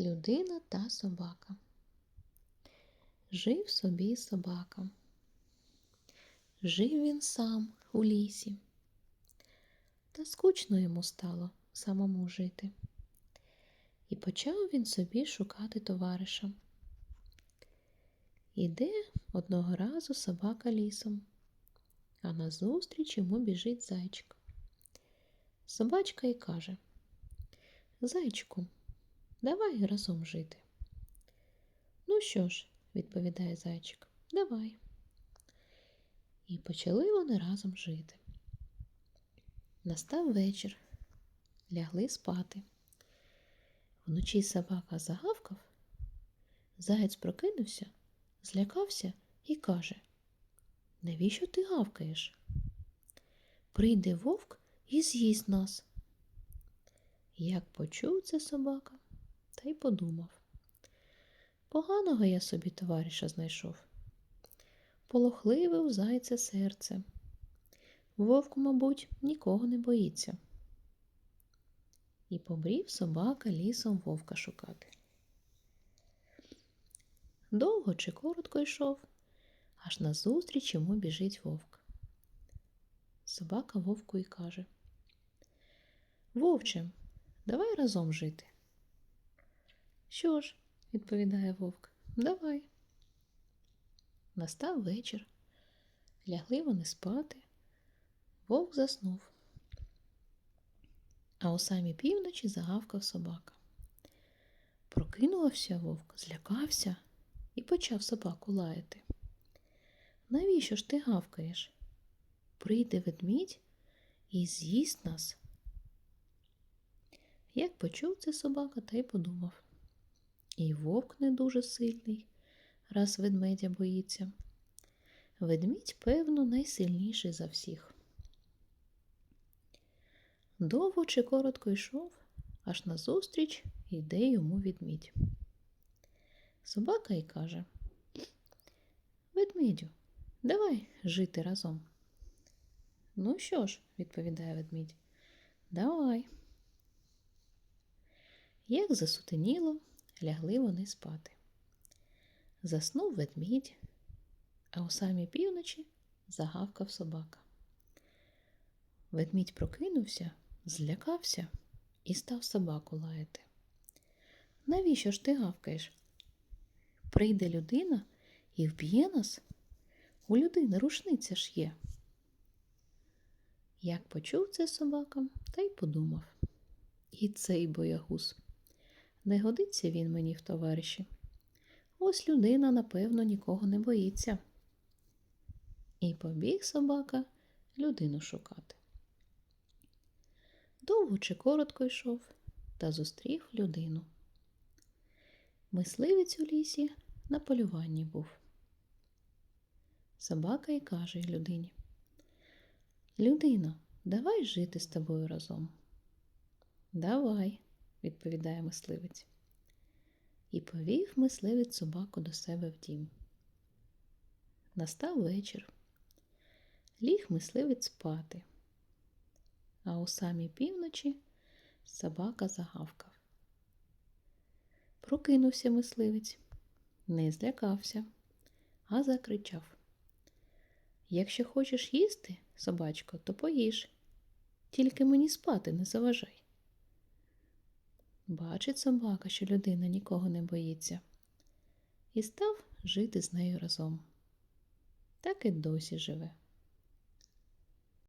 Людина та собака. Жив собі собака. Жив він сам у лісі. Та скучно йому стало самому жити. І почав він собі шукати товариша. Іде одного разу собака лісом, а назустріч йому біжить зайчик. Собачка й каже Зайчику, давай разом жити. Ну що ж, відповідає зайчик, давай. І почали вони разом жити. Настав вечір, лягли спати. Вночі собака загавкав, заєць прокинувся, злякався і каже Навіщо ти гавкаєш? Прийде вовк і з'їсть нас. Як почув це собака, та й подумав. Поганого я собі товариша знайшов. Полохливе у зайця серце. Вовк, мабуть, нікого не боїться. І побрів собака лісом вовка шукати. Довго чи коротко йшов, аж назустріч йому біжить вовк. Собака вовку і каже Вовче, давай разом жити. Що ж, відповідає вовк, давай. Настав вечір. Лягли вони спати. Вовк заснув. А у самій півночі загавкав собака. Прокинувався вовк, злякався і почав собаку лаяти. Навіщо ж ти гавкаєш? Прийде ведмідь і з'їсть нас. Як почув це собака, та й подумав. І вовк не дуже сильний, раз ведмедя боїться. Ведмідь, певно, найсильніший за всіх. Довго чи коротко йшов, аж назустріч йде йому ведмідь. Собака й каже Ведмедю, давай жити разом. Ну що ж, відповідає ведмідь, давай. Як засутеніло, лягли вони спати. Заснув ведмідь, а у самій півночі загавкав собака. Ведмідь прокинувся, злякався і став собаку лаяти. Навіщо ж ти гавкаєш? Прийде людина і вб'є нас? У людини рушниця ж є. Як почув це собака, та й подумав. І цей боягуз. Не годиться він мені в товариші. Ось людина, напевно, нікого не боїться. І побіг собака людину шукати. Довго чи коротко йшов та зустрів людину. Мисливець у лісі на полюванні був. Собака й каже людині Людино, давай жити з тобою разом. Давай, відповідає мисливець. І повів мисливець собаку до себе в дім. Настав вечір. Ліг мисливець спати, а у самій півночі собака загавкав. Прокинувся мисливець, не злякався, а закричав. Якщо хочеш їсти, собачко, то поїж, тільки мені спати не заважай. Бачить собака, що людина нікого не боїться, і став жити з нею разом. Так і досі живе.